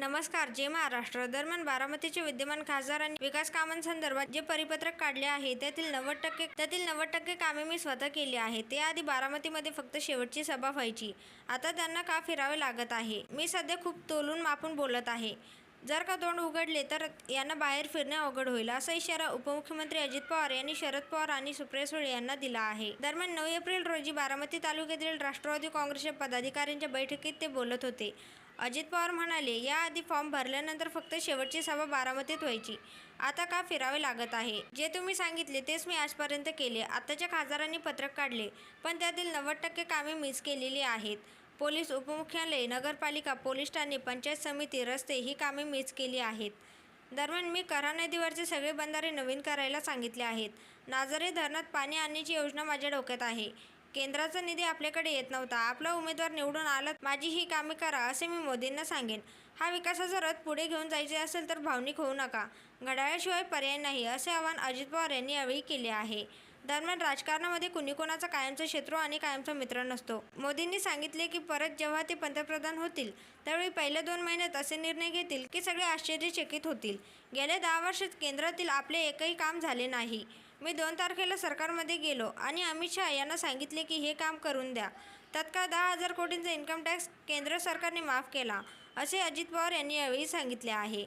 नमस्कार जय महाराष्ट्र दरम्यान बारामतीचे विद्यमान खासदार आणि विकास कामांसंदर्भात जे परिपत्रक काढले आहे त्यातील नव्वद टक्के त्यातील नव्वद टक्के कामे मी स्वतः केली आहे. ते आधी बारामतीमध्ये फक्त शेवटची सभा व्हायची. आता त्यांना का फिरावे लागत आहे? मी सध्या खूप तोलून मापून बोलत आहे. जर का तोंड उघडले तर यांना बाहेर फिरणे अवघड होईल असा इशारा उपमुख्यमंत्री अजित पवार यांनी शरद पवार आणि सुप्रिया सुळे यांना दिला आहे. दरम्यान नऊ एप्रिल रोजी बारामती तालुक्यातील राष्ट्रवादी काँग्रेसच्या पदाधिकाऱ्यांच्या बैठकीत ते बोलत होते. अजित पवार म्हणाले याआधी फॉर्म भरल्यानंतर फक्त शेवटची सभा बारामतीत व्हायची. आता का फिरावे लागत आहे? जे तुम्ही सांगितले तेच मी आजपर्यंत केले. आताच्या खासदारांनी पत्रक काढले पण त्यातील नव्वद टक्के कामे मिस केलेली आहेत. पोलीस उपमुख्यालय नगरपालिका पोलीस ठाणे पंचायत समिती रस्ते ही कामे मीच केली आहेत. दरम्यान मी करा नदीवरचे सगळे बंधारे नवीन करायला सांगितले आहेत. नाझरे धरणात पाणी आणण्याची योजना माझ्या डोक्यात आहे. केंद्राचा निधी आपल्याकडे येत नव्हता. आपला उमेदवार निवडून आला माझी ही कामे करा असे मी मोदींना सांगेन. हा विकासाचा रथ पुढे घेऊन जायचे असेल तर भावनिक होऊ नका. घड्याळाशिवाय पर्याय नाही असे आवाहन अजित पवार यांनी यावेळी केले आहे. दरम्यान राजकारणामध्ये कुणी कोणाचा कायमचा शत्रू आणि कायमचा मित्र नसतो. मोदींनी सांगितले की परत जेव्हा ते पंतप्रधान होतील त्यावेळी पहिल्या दोन महिन्यात असे निर्णय घेतील की सगळे आश्चर्यचकित होतील. गेल्या दहा वर्षात केंद्रातील आपले एकही काम झाले नाही. मी दोन तारखेला सरकारमध्ये गेलो आणि अमित शहा यांना सांगितले की हे काम करून द्या. तत्काळ दहा हजार कोटींचा इन्कम टॅक्स केंद्र सरकारने माफ केला असे अजित पवार यांनी यावेळी सांगितले आहे.